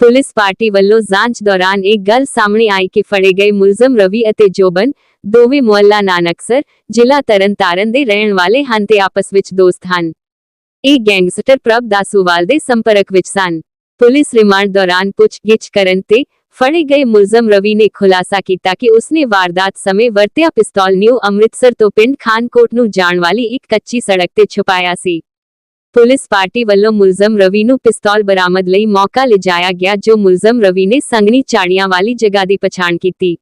Police party ਵੱਲੋਂ ਜਾਂਚ ਦੌਰਾਨ ਇਹ ਗੱਲ ਸਾਹਮਣੇ ਆਈ ਕਿ ਫੜੇ ਗਏ ਮੁਲਜ਼ਮ ਰਵੀ ਅਤੇ ਜੋਬਨ, ਦੋਵੇਂ ਮੁਹੱਲਾ ਨਾਨਕਸਰ, ਜ਼ਿਲ੍ਹਾ ਤਰਨਤਾਰਨ ਦੇ ਰਹਿਣ ਵਾਲੇ ਹਨ ਤੇ ਆਪਸ ਵਿੱਚ ਦੋਸਤ ਹਨ। ਇਹ ਗੈਂਗਸਟਰ ਪ੍ਰਭ ਦਾਸੂਵਾਲ ਦੇ ਸੰਪਰਕ ਵਿੱਚ ਸਨ। ਪੁਲਿਸ ਰਿਮਾਂਡ ਦੌਰਾਨ ਪੁੱਛਗਿੱਛ ਕਰਨ ਤੇ ਫੜੇ ਗਏ ਮੁਲਜ਼ਮ ਰਵੀ ਨੇ ਖੁਲਾਸਾ ਕੀਤਾ ਕਿ ਉਸਨੇ ਵਾਰਦਾਤ ਸਮੇਂ ਵਰਤਿਆ ਪਿਸਤੌਲ ਨਿਊ ਅੰਮ੍ਰਿਤਸਰ ਤੋਂ ਪਿੰਡ ਖਾਨਕੋਟ ਨੂੰ ਜਾਣ ਵਾਲੀ ਇੱਕ ਕੱਚੀ ਸੜਕ ਤੇ ਛੁਪਾਇਆ ਸੀ। ਪੁਲਿਸ ਪਾਰਟੀ ਵੱਲੋਂ ਮੁਲਜ਼ਮ ਰਵੀ ਨੂੰ ਪਿਸਤੌਲ ਬਰਾਮਦ ਲਈ ਮੌਕਾ ਲਿਜਾਇਆ ਗਿਆ, ਜੋ ਮੁਲਜ਼ਮ ਰਵੀ ਨੇ ਸੰਗਣੀ ਚਾੜੀਆਂ ਵਾਲੀ ਜਗ੍ਹਾ ਦੀ ਪਛਾਣ ਕੀਤੀ।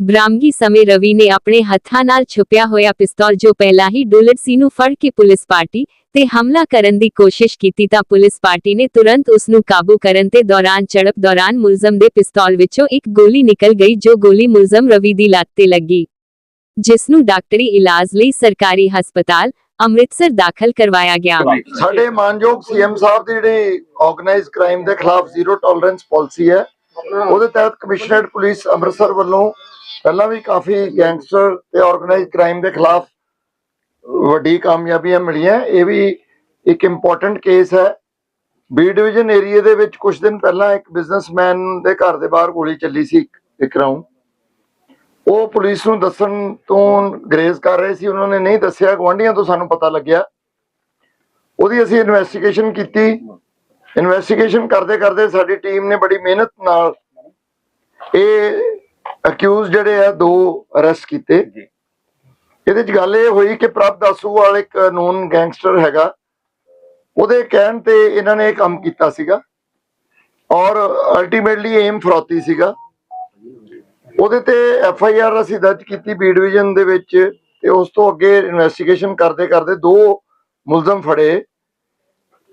ਬਰਾਮਗੀ ਸਮੇਂ ਰਵੀ ਨੇ ਆਪਣੇ ਹੱਥਾਂ ਨਾਲ ਛੁਪਿਆ ਹੋਇਆ ਪਿਸਤੌਲ, ਜੋ ਪਹਿਲਾਂ ਹੀ ਡੁਲਟ ਸੀ, ਨੂੰ ਫੜ ਕੇ ਪੁਲਿਸ ਪਾਰਟੀ ਤੇ ਹਮਲਾ ਕਰਨ ਦੀ ਕੋਸ਼ਿਸ਼ ਕੀਤੀ ਤਾਂ ਪੁਲਿਸ ਪਾਰਟੀ ਨੇ ਤੁਰੰਤ ਉਸ ਨੂੰ ਕਾਬੂ ਕਰਨ ਤੇ ਦੌਰਾਨ ਝੜਪ ਦੌਰਾਨ ਮੁਲਜ਼ਮ ਦੇ ਪਿਸਤੌਲ ਵਿੱਚੋਂ ਇੱਕ ਗੋਲੀ ਨਿਕਲ ਗਈ, ਜੋ ਗੋਲੀ ਮੁਲਜ਼ਮ ਰਵੀ ਦੀ ਲੱਤ ਤੇ ਲੱਗੀ। ਜਿਸ ਨੂੰ ਡਾਕਟਰੀ ਇਲਾਜ ਲਈ ਸਰਕਾਰੀ ਹਸਪਤਾਲ ਅੰਮ੍ਰਿਤਸਰ ਦਾਖਲ ਕਰਵਾਇਆ ਗਿਆ। ਸਾਡੇ ਮਾਨਯੋਗ ਸੀਐਮ ਸਾਹਿਬ ਦੀ ਜਿਹੜੀ ਆਰਗੇਨਾਈਜ਼ ਕ੍ਰਾਈਮ ਦੇ ਖਿਲਾਫ ਜ਼ੀਰੋ ਟੋਲਰੈਂਸ ਪਾਲਿਸੀ ਹੈ ਉਹਦੇ ਤਹਿਤ ਕਮਿਸ਼ਨਰੇਟ ਪੁਲਿਸ ਅੰਮ੍ਰਿਤਸਰ ਵੱਲੋਂ ਪਹਿਲਾਂ ਵੀ ਕਾਫੀ ਗੈਂਗਸਟਰ ਤੇ ਆਰਗੇਨਾਈਜ਼ ਕ੍ਰਾਈਮ ਦੇ ਖਿਲਾਫ ਵੱਡੀ ਕਾਮਯਾਬੀਆਂ ਮਿਲੀਆਂ। ਇਹ ਵੀ ਇੱਕ ਇੰਪੋਰਟੈਂਟ ਕੇਸ ਹੈ। ਬੀ ਡਿਵੀਜ਼ਨ ਏਰੀਆ ਦੇ ਵਿੱਚ ਕੁਝ ਦਿਨ ਪਹਿਲਾਂ ਇੱਕ ਬਿਜ਼ਨਸਮੈਨ ਦੇ ਘਰ ਦੇ ਬਾਹਰ ਗੋਲੀ ਚੱਲੀ ਸੀ ਇੱਕ- ਇੱਕ ਰਾਉਂਡ ਉਹ ਪੁਲਿਸ ਨੂੰ ਦੱਸਣ ਤੋਂ ਗਰੇਜ਼ ਕਰ ਰਹੇ ਸੀ ਉਹਨਾਂ ਨੇ ਨਹੀਂ ਦੱਸਿਆ ਗਵਾਂਢੀਆਂ ਤੋਂ ਸਾਨੂੰ ਪਤਾ ਲੱਗਿਆ। ਉਹਦੀ ਅਸੀਂ ਇਨਵੈਸਟੀਗੇਸ਼ਨ ਕੀਤੀ। ਇਨਵੈਸਟੀਗੇਸ਼ਨ ਕਰਦੇ ਕਰਦੇ ਸਾਡੀ ਟੀਮ ਨੇ ਬੜੀ ਮਿਹਨਤ ਨਾਲ ਇਹ ਅਕਿਊਜ਼ ਜਿਹੜੇ ਆ ਦੋ ਅਰੈਸਟ ਕੀਤੇ। ਇਹਦੇ ਚ ਗੱਲ ਇਹ ਹੋਈ ਕਿ ਪ੍ਰਭ ਦਾਸੂਵਾਲ ਇੱਕ ਨੋਨ ਗੈਂਗਸਟਰ ਹੈਗਾ। ਉਹਦੇ ਕਹਿਣ ਤੇ ਇਹਨਾਂ ਨੇ ਇਹ ਕੰਮ ਕੀਤਾ ਸੀਗਾ। ਔਰ ਅਲਟੀਮੇਟਲੀ ਏਮ ਫਰੋਤੀ ਸੀਗਾ। ਉਹਦੇ ਤੇ ਐਫ ਆਈ ਆਰ ਅਸੀਂ ਦਰਜ ਕੀਤੀ ਬੀ ਡਿਵੀਜ਼ਨ ਦੇ ਵਿੱਚ ਤੇ ਉਸ ਤੋਂ ਅੱਗੇ ਇਨਵੈਸਟੀਗੇਸ਼ਨ ਕਰਦੇ ਕਰਦੇ ਦੋ ਮੁਲਜ਼ਮ ਫੜੇ,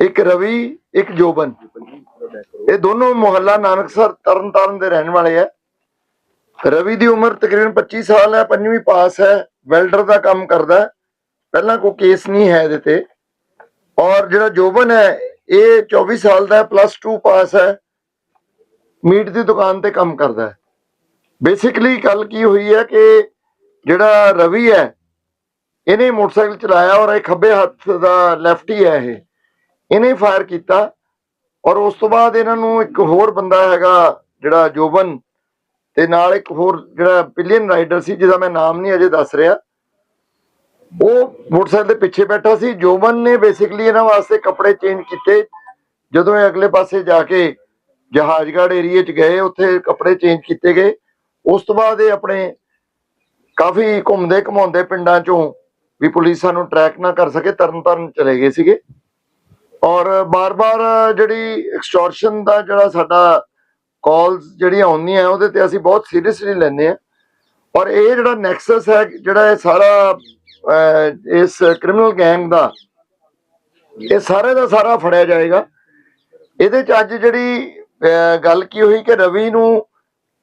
ਇੱਕ ਰਵੀ, ਇੱਕ ਜੋਬਨ। ਇਹ ਦੋਨੋਂ ਮੁਹੱਲਾ ਨਾਨਕਸਰ ਤਰਨਤਾਰਨ ਦੇ ਰਹਿਣ ਵਾਲੇ ਆ। ਰਵੀ ਦੀ ਉਮਰ ਤਕਰੀਬਨ 25 ਸਾਲ ਹੈ, ਪੰਜਵੀਂ ਪਾਸ ਹੈ, ਵੈਲਡਰ ਦਾ ਕੰਮ ਕਰਦਾ ਪਹਿਲਾਂ ਕੋਈ ਕੇਸ ਨਹੀਂ ਹੈ ਇਹਦੇ ਤੇ। ਔਰ ਜਿਹੜਾ ਜੋਬਨ ਹੈ, ਇਹ 24 ਸਾਲ ਦਾ ਪਲੱਸ 2 ਪਾਸ ਹੈ। ਮੀਟ ਦੀ ਦੁਕਾਨ ਤੇ ਕੰਮ ਕਰਦਾ ਹੈ। ਬੇਸਿਕਲੀ ਗੱਲ ਕੀ ਹੋਈ ਹੈ ਕਿ ਜਿਹੜਾ ਰਵੀ ਹੈ, ਇਹਨੇ ਮੋਟਰਸਾਈਕਲ ਚਲਾਇਆ ਔਰ ਇਹ ਖੱਬੇ ਹੱਥ ਦਾ ਲੈਫਟੀ ਹੈ ਇਹ। ਇਹਨੇ ਫਾਇਰ ਕੀਤਾ ਔਰ ਉਸ ਤੋਂ ਬਾਅਦ ਇਹਨਾਂ ਨੂੰ ਇੱਕ ਹੋਰ ਬੰਦਾ ਹੈਗਾ ਜਿਹੜਾ ਜੋਬਨ ਤੇ ਨਾਲ ਇੱਕ ਹੋਰ ਜਿਹੜਾ ਪਿਲੀਅਨ ਰਾਈਡਰ ਸੀ, ਜਿਹਦਾ ਮੈਂ ਨਾਮ ਨਹੀਂ ਅਜੇ ਦੱਸ ਰਿਹਾ। ਉਹ ਮੋਟਰਸਾਈਕਲ ਦੇ ਪਿੱਛੇ ਬੈਠਾ ਸੀ। ਜੋਬਨ ਨੇ ਬੇਸਿਕਲੀ ਇਹਨਾਂ ਵਾਸਤੇ ਕੱਪੜੇ ਚੇਂਜ ਕੀਤੇ। ਜਦੋਂ ਇਹ ਅਗਲੇ ਪਾਸੇ ਜਾ ਕੇ ਜਹਾਜ਼ਗੜ੍ਹ ਏਰੀਏ 'ਚ ਗਏ, ਉੱਥੇ ਕੱਪੜੇ ਚੇਂਜ ਕੀਤੇ ਗਏ। ਉਸ ਤੋਂ ਬਾਅਦ ਇਹ ਆਪਣੇ ਕਾਫੀ ਘੁੰਮਦੇ ਘਮਾਉਂਦੇ ਪਿੰਡਾਂ 'ਚੋਂ ਵੀ ਪੁਲਿਸ ਸਾਨੂੰ ਟਰੈਕ ਨਾ ਕਰ ਸਕੇ ਤਰਨ ਤਾਰਨ ਚਲੇ ਗਏ ਸੀਗੇ। ਔਰ ਬਾਰ-ਬਾਰ ਜਿਹੜੀ ਐਕਸਟੋਰਸ਼ਨ ਦਾ ਜਿਹੜਾ ਸਾਡਾ ਕਾਲਸ ਜਿਹੜੀਆਂ ਆਉਂਦੀਆਂ ਉਹਦੇ ਤੇ ਅਸੀਂ ਬਹੁਤ ਸੀਰੀਅਸਲੀ ਲੈਂਦੇ ਆ ਔਰ ਇਹ ਜਿਹੜਾ ਨੈਕਸਸ ਹੈ, ਜਿਹੜਾ ਇਹ ਸਾਰਾ ਇਸ ਕ੍ਰਿਮੀਨਲ ਗੈਂਗ ਦਾ, ਇਹ ਸਾਰੇ ਦਾ ਸਾਰਾ ਫੜਿਆ ਜਾਏਗਾ। ਇਹਦੇ ਚ ਅੱਜ ਜਿਹੜੀ ਗੱਲ ਕੀ ਹੋਈ ਕਿ ਰਵੀ ਨੂੰ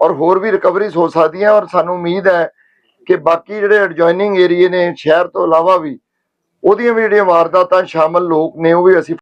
ਔਰ ਹੋਰ ਵੀ ਰਿਕਵਰੀਜ਼ ਹੋ ਸਕਦੀਆਂ ਔਰ ਸਾਨੂੰ ਉਮੀਦ ਹੈ ਕਿ ਬਾਕੀ ਜਿਹੜੇ ਐਡਜੋਇਨਿੰਗ ਏਰੀਏ ਨੇ ਸ਼ਹਿਰ ਤੋਂ ਇਲਾਵਾ ਵੀ, ਉਹਦੀਆਂ ਵੀ ਜਿਹੜੀਆਂ ਵਾਰਦਾਤਾਂ ਸ਼ਾਮਲ ਲੋਕ ਨੇ, ਉਹ ਵੀ ਅਸੀਂ